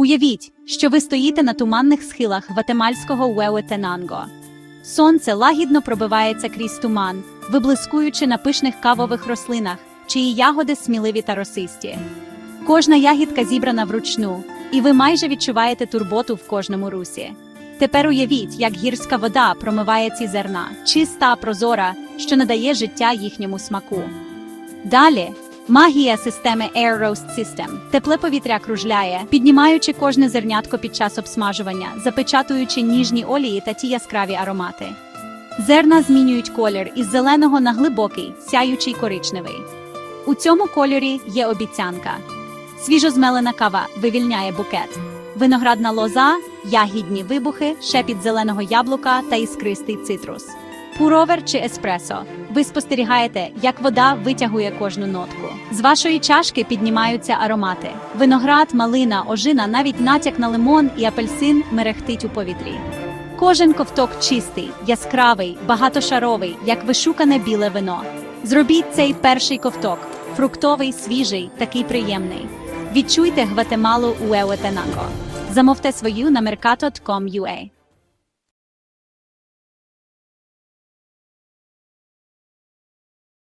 Уявіть, що ви стоїте на туманних схилах гватемальського Уеуетенанго. Сонце лагідно пробивається крізь туман, виблискуючи на пишних кавових рослинах, чиї ягоди сміливі та росисті. Кожна ягідка зібрана вручну, і ви майже відчуваєте турботу в кожному русі. Тепер уявіть, як гірська вода промиває ці зерна, чиста, прозора, що надає життя їхньому смаку. Далі магія системи Air Roast System. Тепле повітря кружляє, піднімаючи кожне зернятко під час обсмажування, запечатуючи ніжні олії та ті яскраві аромати. Зерна змінюють колір із зеленого на глибокий, сяючий коричневий. У цьому кольорі є обіцянка. Свіжозмелена кава вивільняє букет. Виноградна лоза, ягідні вибухи, шепіт зеленого яблука та іскристий цитрус. Пуровер чи еспресо. Ви спостерігаєте, як вода витягує кожну нотку. З вашої чашки піднімаються аромати. Виноград, малина, ожина, навіть натяк на лимон і апельсин мерехтить у повітрі. Кожен ковток чистий, яскравий, багатошаровий, як вишукане біле вино. Зробіть цей перший ковток фруктовий, свіжий, такий приємний. Відчуйте Гватемалу Уеуетенанго. Замовте свою на mercato.com.ua.